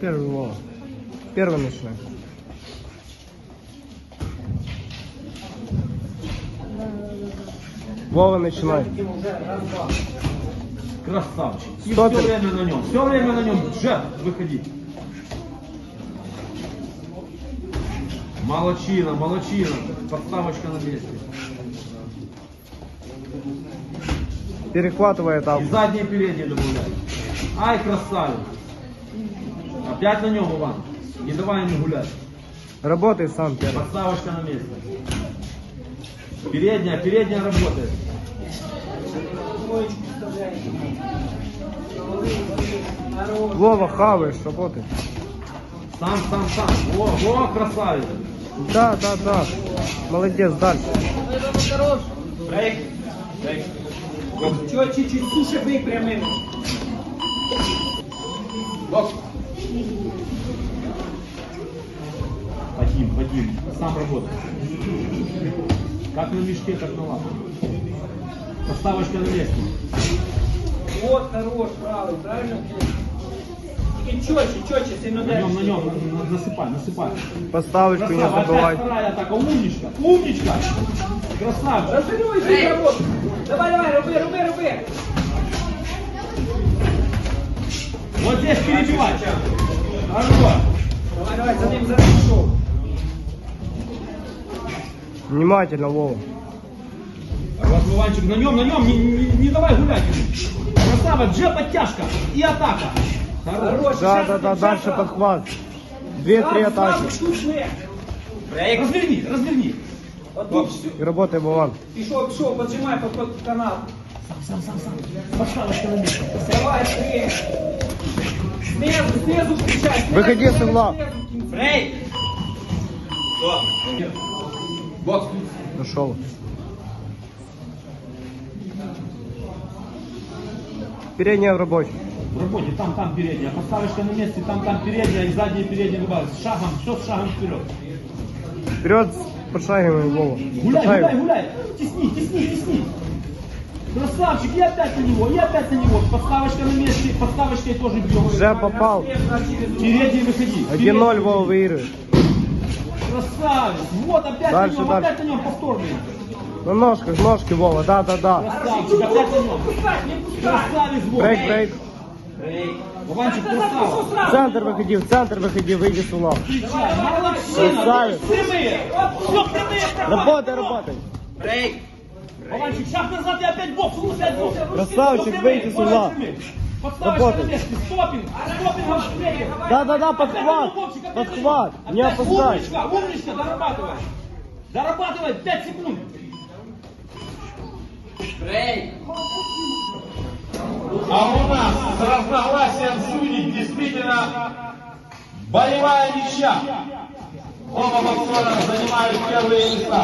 Первый Вова. Первый начинай. Вова, начинай. Красавчик. И Стопер. все время на нем. Все время на нем. Джеб, выходи. Молодчина, молодчина. Подставочка на месте. Перехватывай этап. И задние передние добавляй. Ай, красавец. Опять на нем, Иван. Не давай ему гулять. Работай сам первый. Подставочка на месте. Передняя, передняя работает. Вова, хаваешь, работай. Сам, сам, сам. Во, во, красавец. Да, да, да. Молодец, дальше. Брейк. Брейк. Чего чуть-чуть суше бей прямым. Бокс. Вадим, Вадим, сам работай. Как на мешке, как на лапе. Подставочка на месте. Вот хорош, правый, правильно? Тільки чотче, чотче, сильно На нем, на дальше. нем, на- на- насыпай, насыпай. Поставочку не Красава, забывай. опять вторая атака, умничка, умничка. Красавчик. Розстрілюй свою роботу. Давай, давай, роби, роби, роби. Вот здесь перебивай. Хорошо. Давай, давай, за ним, за ним пішов. Внимательно, Вова. Вот Вованчик, на нем, на нем, не, не- не давай гулять. Красава, джеб, подтяжка и атака. Хорош. Да, да, да, дальше подхват. Две-три атаки. штучне. Разверни, разверни. Все. И работай, Вован. Пішов, пішов, поджимай под, под канал. Сам, сам, сам. Подставочка на месте. Давай, три. Снизу, снизу включай. Выходи с угла. Брейк. Бокс. Нашел. Передняя в рабочий. В работе, там, там передняя. Подставочка на месте, там, там передняя и задняя передняя добавилась. С шагом, все с шагом вперед. Вперед, подшагивай, Вова. Гуляй, гуляй, гуляй. Тесни, тесни, тесни. Красавчик, и опять на него, и опять на него. Подставочка на месте, подставочкой тоже бьем. Уже попал. Передний выходи. 1-0 Вова выигрывает. Красавец. Вот опять Дальше, на нем, дальше. опять на нем повторный. На ножках, ножки, Вова, да, да, да. Красавчик, опять на нем. Пускай, не пускай. Красавец, Вова. Брейк, брейк. Вованчик, Назад, пішов красава. В сразу. центр выходи, в центр выходи, выйди с угла. Встречай, молодчина. Красавец. Прямые. Все прямые. права. Работай, работай. Вованчик, шаг назад и опять бокс. Опять бокс. Красавчик, Все прямые, выйди с угла. давай прямые. Подставочка Работай. на месте, стопинг, стопингом шпрегер. Да, да, да, Опять подхват. на боксе, опять Подхват. на Не нем. Опять опускай. Умничка, умничка, дорабатывай. Дорабатывай, 5 секунд. А у нас с разногласием судей действительно боевая ничья. Оба боксера занимают первые места.